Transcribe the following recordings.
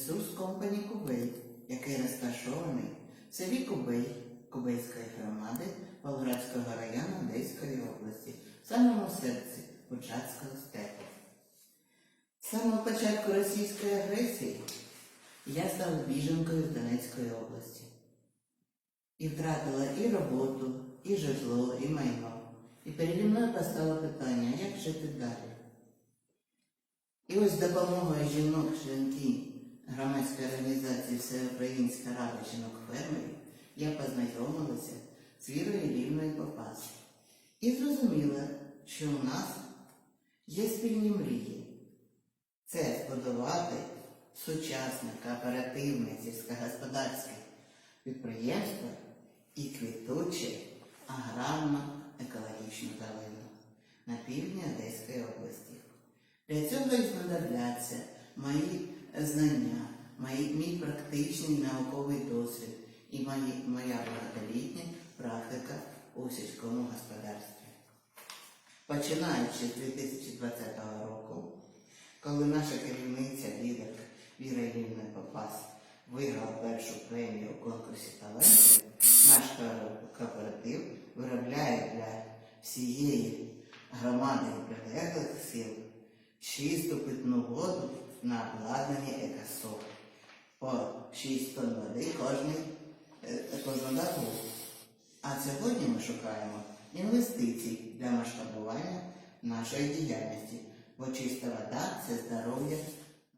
Ресурс компані Кубей, який розташований в селі Кубей Кубейської громади Волградського району Одеської області, в самому серці Бучацького степу. З самого початку російської агресії я стала біженкою з Донецької області. І втратила і роботу, і житло, і майно. І переді мною постало питання, як жити далі. І ось з допомогою жінок членки громадської організації Всеукраїнська рада жінок фермерів я познайомилася з Вірою Лівною Попас. І зрозуміла, що у нас є спільні мрії. Це збудувати сучасне кооперативне сільськогосподарське підприємство і квітуче аграрно-екологічну долину на півдні Одеської області. Для цього і знадобляться мої знання, мої, мій практичний науковий досвід і мої, моя багатолітня практика у сільському господарстві. Починаючи з 2020 року, коли наша керівниця лідерка Віра Іллівна Попас виграла першу премію у конкурсі талантів, наш кооператив виробляє для всієї громади і прилеглих сил чисту питну воду на обладнанні екосок. По 6 тонн води кожний, е, кожну добу. А сьогодні ми шукаємо інвестицій для масштабування нашої діяльності, бо чиста вода це здоров'я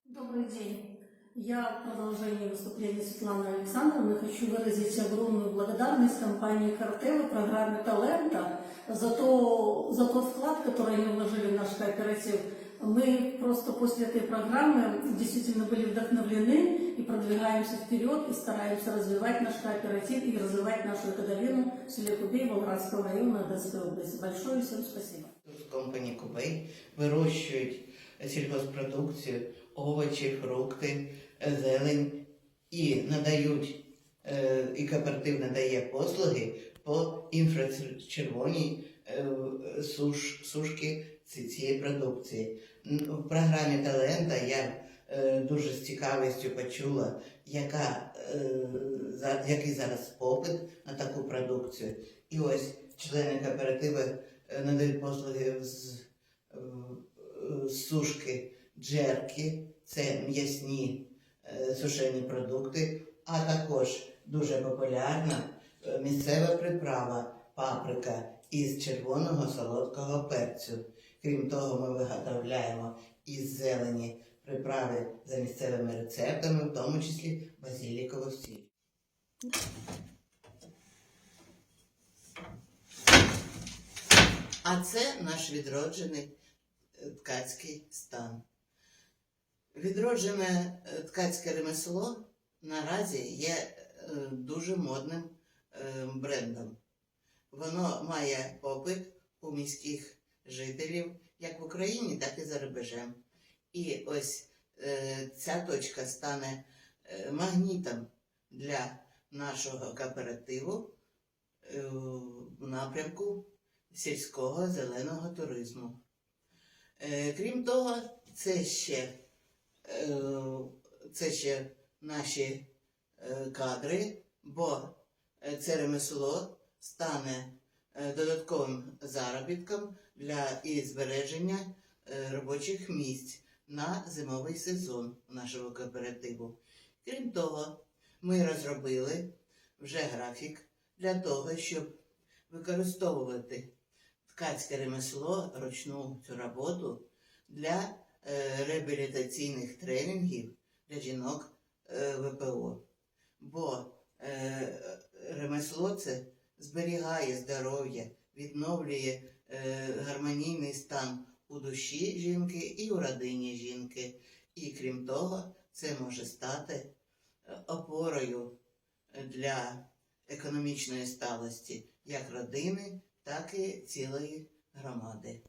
Добрый день. Я в продолжении выступления Светланы Александровны хочу выразить огромную благодарность компании «Картел» и программе «Талента» за, то, за тот вклад, который они вложили в наш кооператив. Мы просто после этой программы действительно были вдохновлены и продвигаемся вперед и стараемся развивать наш кооператив и развивать нашу экодолину в селе Кубей Волградского района Одесской области. Большое всем спасибо. Тут компанії Кубей вирощують сільгоспродукцію, овочі, фрукти, е, зелень і надають, е, і кооператив надає послуги по інфрачервоній е, суш, сушки ці- цієї продукції. В програмі Талента я е, дуже з цікавістю почула, яка, е, за- який зараз попит на таку продукцію. І ось члени кооперативу е, надають послуги з сушки джерки, це м'ясні сушені продукти, а також дуже популярна місцева приправа паприка із червоного солодкого перцю. Крім того, ми виготовляємо із зелені приправи за місцевими рецептами, в тому числі базілікову сіль. А це наш відроджений е, ткацький стан. Відроджене е, ткацьке ремесло наразі є е, дуже модним брендом. Воно має попит у міських жителів як в Україні, так і за рубежем. І ось е, ця точка стане е, магнітом для нашого кооперативу е, в напрямку сільського зеленого туризму. Е, Крім того, це ще, е, це ще наші е, кадри, бо е, це ремесло стане додатковим заробітком для і збереження е, робочих місць на зимовий сезон нашого кооперативу. Крім того, ми розробили вже графік для того, щоб використовувати ткацьке ремесло, ручну цю роботу для е, реабілітаційних тренінгів для жінок е, ВПО. Бо е, ремесло це зберігає здоров'я, відновлює е, гармонійний стан у душі жінки і у родині жінки. І крім того, це може стати е, опорою для економічної сталості як родини, так і цілої громади.